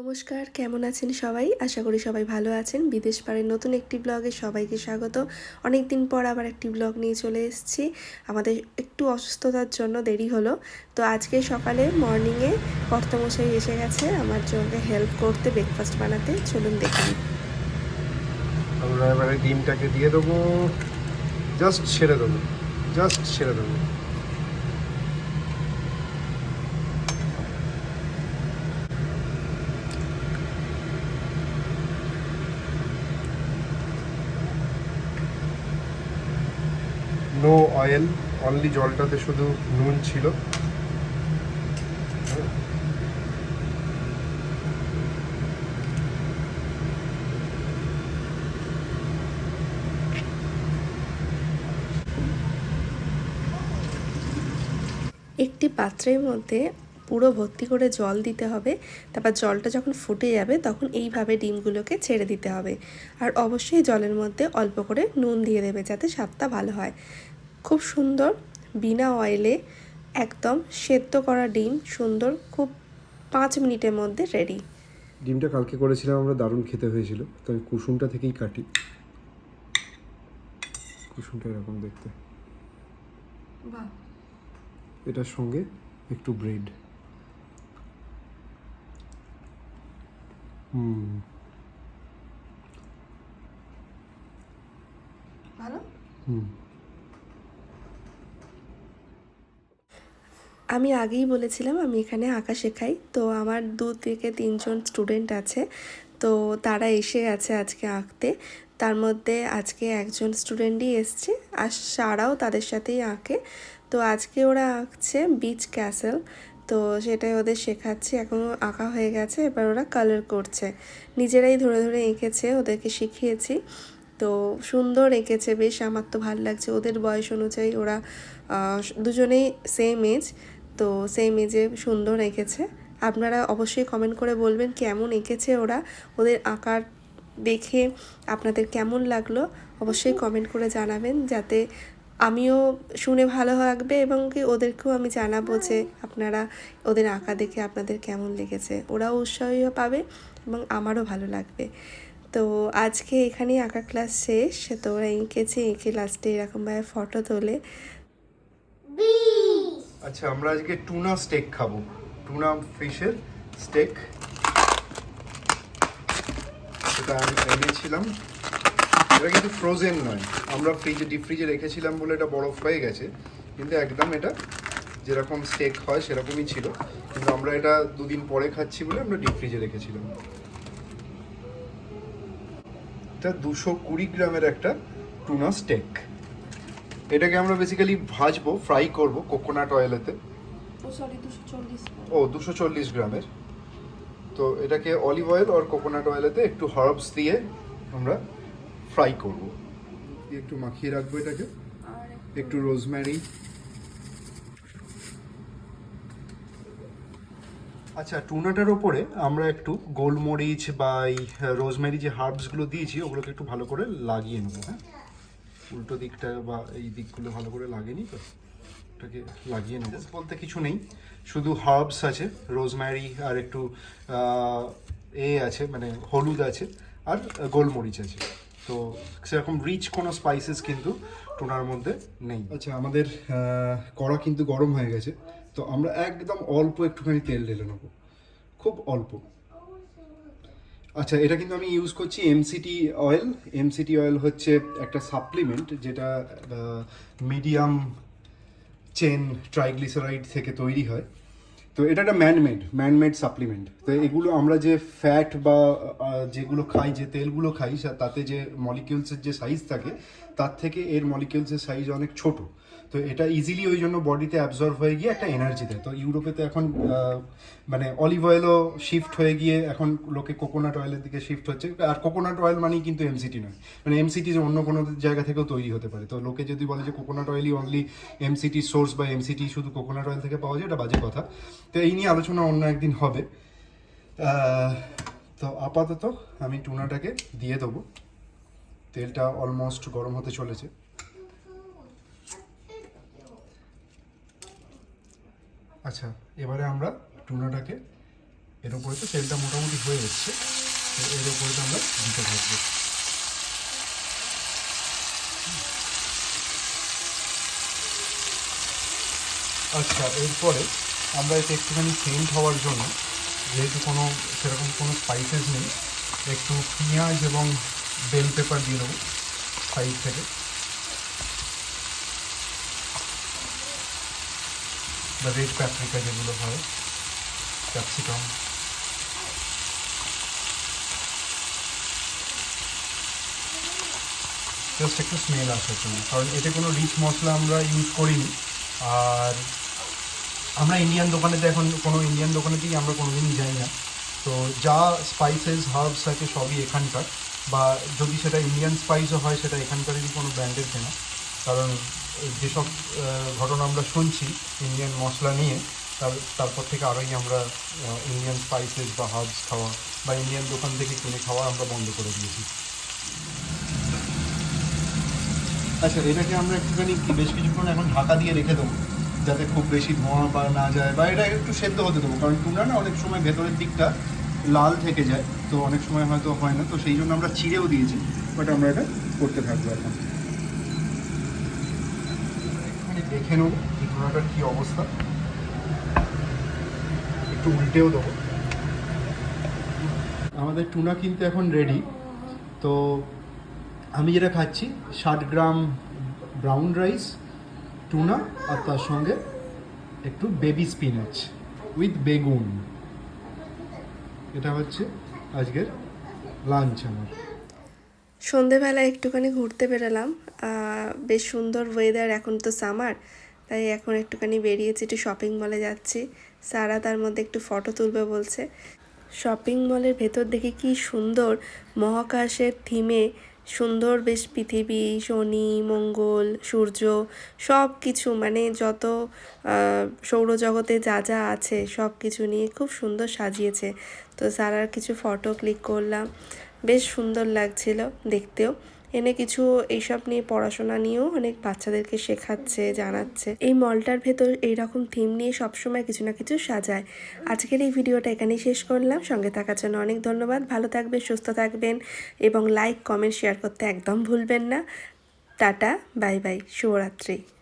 নমস্কার, কেমন আছেন সবাই? আশা করি সবাই ভালো আছেন। বিদেশ পাড়ের নতুন একটি ব্লগে সবাইকে স্বাগত। অনেক দিন পর আবার একটি ব্লগ নিয়ে চলে এসেছি। আমাদের একটু অসুস্থতার জন্য দেরি হলো। তো আজকে সকালে মর্নিংয়ে কর্তামশাই এসে গেছে আমার জন্য হেল্প করতে ব্রেকফাস্ট বানাতে। চলুন দেখুন আমরা এবারে ডিমটাকে দিয়ে দেবো। জাস্ট ছেড়ে দেবো। জাস্ট ছেড়ে দেবো। নো অয়েল অনলি জলটাতে শুধু নুন ছিল। একটি পাত্রের মধ্যে পুরো ভর্তি করে জল দিতে হবে, তারপর জলটা যখন ফুটে যাবে তখন এইভাবে ডিমগুলোকে ছেড়ে দিতে হবে। আর অবশ্যই জলের মধ্যে অল্প করে নুন দিয়ে দেবে যাতে স্বাদটা ভালো হয়। খুব সুন্দর বিনা অয়েলে একদম সেদ্ধ করা ডিম সুন্দর খুব পাঁচ মিনিটের মধ্যে রেডি ডিমটা কালকে করেছিলাম আমরা দারুণ খেতে হয়েছিল তো আমি কুসুমটা থেকেই কাটি। কুসুমটা এরকম দেখতে। বাহ। এটার সঙ্গে একটু ব্রেড হুম। ভালো? হুম। আমি আগেই বলেছিলাম, আমি এখানে আঁকা শেখাই। তো আমার দু থেকে তিনজন স্টুডেন্ট আছে। তো তারা এসে গেছে আজকে আঁকতে। তার মধ্যে আজকে একজন স্টুডেন্টই এসছে। আর সারাও তাদের সাথেই আঁকে। তো আজকে ওরা আঁকছে বিচ ক্যাসেল তো সেটাই ওদের শেখাচ্ছি। এখন আঁকা হয়ে গেছে। এবার ওরা কালার করছে। নিজেরাই ধরে ধরে এঁকেছে, ওদেরকে শিখিয়েছি। তো সুন্দর এঁকেছে। বেশ আমার তো ভালো লাগছে। ওদের বয়স অনুযায়ী ওরা দুজনেই সেম এজ তো সেম এজে সুন্দর এঁকেছে। আপনারা অবশ্যই কমেন্ট করে বলবেন কেমন এঁকেছে ওরা, ওদের আঁকার দেখে আপনাদের কেমন লাগল, অবশ্যই কমেন্ট করে জানাবেন যাতে আমিও শুনে ভালো লাগবে এবং কি ওদেরকেও আমি জানাব যে আপনারা ওদের আঁকা দেখে আপনাদের কেমন লেগেছে। ওরাও উৎসাহীও পাবে এবং আমারও ভালো লাগবে। তো আজকে এখানেই আঁকা ক্লাস শেষ। তো ওরা এঁকেছে, এঁকে লাস্টে এরকমভাবে ফটো তোলে। আচ্ছা আমরা আজকে টুনা স্টেক খাব। টুনা ফিশের স্টেক সেটা আমি এনেছিলাম। এটা কিন্তু ফ্রোজেন নয়। আমরা ফ্রিজে ডিপ ফ্রিজে রেখেছিলাম বলে এটা বরফ হয়ে গেছে। কিন্তু একদম এটা যেরকম স্টেক হয়, সেরকমই ছিল। কিন্তু আমরা এটা দুদিন পরে খাচ্ছি বলে আমরা ডিপ ফ্রিজে রেখেছিলাম। এটা দুশো কুড়ি গ্রামের একটা টুনা স্টেক এটাকে আমরা বেসিক্যালি ভাজবো ফ্রাই করব কোকোনাট অয়েলেতে ও দুশো চল্লিশ গ্রামের। তো এটাকে অলিভ অয়েল আর কোকোনাট অয়েলেতে একটু হার্বস দিয়ে আমরা ফ্রাই করব। একটু মাখিয়ে রাখব এটাকে। একটু রোজম্যারি আচ্ছা টুনাটার ওপরে আমরা একটু গোলমরিচ বা এই রোজমেরি যে হার্বসগুলো দিয়েছি ওগুলোকে একটু ভালো করে লাগিয়ে নেব হ্যাঁ? উল্টো দিকটা বা এই দিকগুলো ভালো করে লাগেনি তো এটাকে লাগিয়ে নেব। বলতে কিছু নেই, শুধু হার্বস আছে রোজম্যারি আর একটু এ আছে মানে হলুদ আছে আর গোলমরিচ আছে। তো সেরকম রিচ কোনো স্পাইসেস কিন্তু টোনার মধ্যে নেই। আচ্ছা আমাদের কড়া কিন্তু গরম হয়ে গেছে, তো আমরা একদম অল্প একটুখানি তেল ঢেলে নেব। খুব অল্প। আচ্ছা এটা কিন্তু আমি ইউজ করছি এমসিটি অয়েল এমসিটি অয়েল হচ্ছে একটা সাপ্লিমেন্ট যেটা মিডিয়াম চেন ট্রাইগ্লিসারাইড থেকে তৈরি হয়। তো এটা একটা ম্যানমেড ম্যানমেড সাপ্লিমেন্ট তো এগুলো আমরা যে ফ্যাট বা যেগুলো খাই, যে তেলগুলো খাই তাতে যে মলিকিউলসের যে সাইজ থাকে, তার থেকে এর মলিকিউলসের সাইজ অনেক ছোট। তো এটা ইজিলি ওই জন্য বডিতে অ্যাবজর্ভ হয়ে গিয়ে একটা এনার্জি দেয়। তো ইউরোপে তো এখন মানে অলিভ অয়েলও শিফট হয়ে গিয়ে এখন লোকে কোকোনাট অয়েলের দিকে শিফট হচ্ছে। আর কোকোনাট অয়েল মানেই কিন্তু এমসিটি নয়। মানে এমসিটি যে অন্য কোনো জায়গা থেকেও তৈরি হতে পারে। তো লোকে যদি বলে যে কোকোনাট অয়েলই অনলি এমসিটি সোর্স বা এমসিটি শুধু কোকোনাট অয়েল থেকে পাওয়া যায়, এটা বাজে কথা। তো এই নিয়ে আলোচনা অন্য একদিন হবে। তো আপাতত আমি টুনাটাকে দিয়ে দেবো। তেলটা অলমোস্ট গরম হতে চলেছে। আচ্ছা এবারে আমরা টুনাটাকে এর উপরে তো তেলটা মোটামুটি হয়ে এসছে, তো এর উপরে তো আমরা দিতে থাকব। আচ্ছা এরপরে আমরা এতে একটুখানি সেন্ট হওয়ার জন্য, যেহেতু কোনো, সেরকম কোনো স্পাইসেস নেই, একটু পেঁয়াজ এবং বেল পেপার দিয়ে দেবো সাইড থেকে। বা রেড প্যাপ্রিকা যেগুলো হয়, ক্যাপসিকাম। জাস্ট একটু স্মেল আসার জন্য কারণ এতে কোনো রিচ মশলা আমরা ইউজ করিনি। আর আমরা ইন্ডিয়ান দোকানেতে এখন কোনো ইন্ডিয়ান দোকানেতেই আমরা কোনোদিনই যাই না। তো যা স্পাইসেস হার্বস থাকে সবই এখানকার। বা যদি সেটা ইন্ডিয়ান স্পাইসও হয়, সেটা এখানকারেরই কোনো ব্র্যান্ডের কেনা। কারণ যেসব ঘটনা আমরা শুনছি ইন্ডিয়ান মশলা নিয়ে, তার, তারপর থেকে আরোই আমরা ইন্ডিয়ান স্পাইসেস বা হার্বস খাওয়া বা ইন্ডিয়ান দোকান থেকে কিনে খাওয়া আমরা বন্ধ করে দিয়েছি। আচ্ছা এটাকে আমরা একটুখানি বেশ কিছুক্ষণ এখন ঢাকা দিয়ে রেখে দেবো, যাতে খুব বেশি ধোঁয়া বা না যায় বা এটা একটু সেদ্ধ হতে দেবো, কারণ টুনা না অনেক সময় ভেতরের দিকটা লাল থেকে যায়, তো অনেক সময় হয়তো হয় না, তো সেই জন্য আমরা চিড়েও দিয়েছি, বাট আমরা এটা করতে থাকব এখন। দেখে নেব যে টুনাটার কী অবস্থা? একটু উল্টেও দেবো। আমাদের টুনা কিন্তু এখন রেডি তো আমি যেটা খাচ্ছি, ষাট গ্রাম ব্রাউন রাইস টুনা আর তার সঙ্গে একটু বেবি স্পিনাচ উইথ বেগুন। এটা হচ্ছে আজকের লাঞ্চ আমার। সন্ধেবেলা একটুখানি ঘুরতে বেরোলাম। বেশ সুন্দর ওয়েদার এখন তো সামার তাই এখন একটুখানি বেরিয়েছি, একটু শপিং মলে যাচ্ছি। সারা তার মধ্যে একটু ফটো তুলবে বলছে। শপিং মলের ভেতর দেখে কি সুন্দর মহাকাশের থিমে সুন্দর বেশ পৃথিবী, শনি, মঙ্গল, সূর্য সব কিছু মানে যত সৌরজগতে যা যা আছে সব কিছু নিয়ে খুব সুন্দর সাজিয়েছে। তো সারার কিছু ফটো ক্লিক করলাম। বেশ সুন্দর লাগছিল দেখতেও। এনে কিছু এইসব নিয়ে পড়াশোনা নিয়েও অনেক বাচ্চাদেরকে শেখাচ্ছে, জানাচ্ছে। এই মলটার ভেতর এইরকম থিম নিয়ে সবসময় কিছু না কিছু সাজায়। আজকের এই ভিডিওটা এখানেই শেষ করলাম। সঙ্গে থাকার জন্য অনেক ধন্যবাদ। ভালো থাকবেন, সুস্থ থাকবেন এবং লাইক কমেন্ট শেয়ার করতে একদম ভুলবেন না। টাটা, বাই বাই, শুভরাত্রি।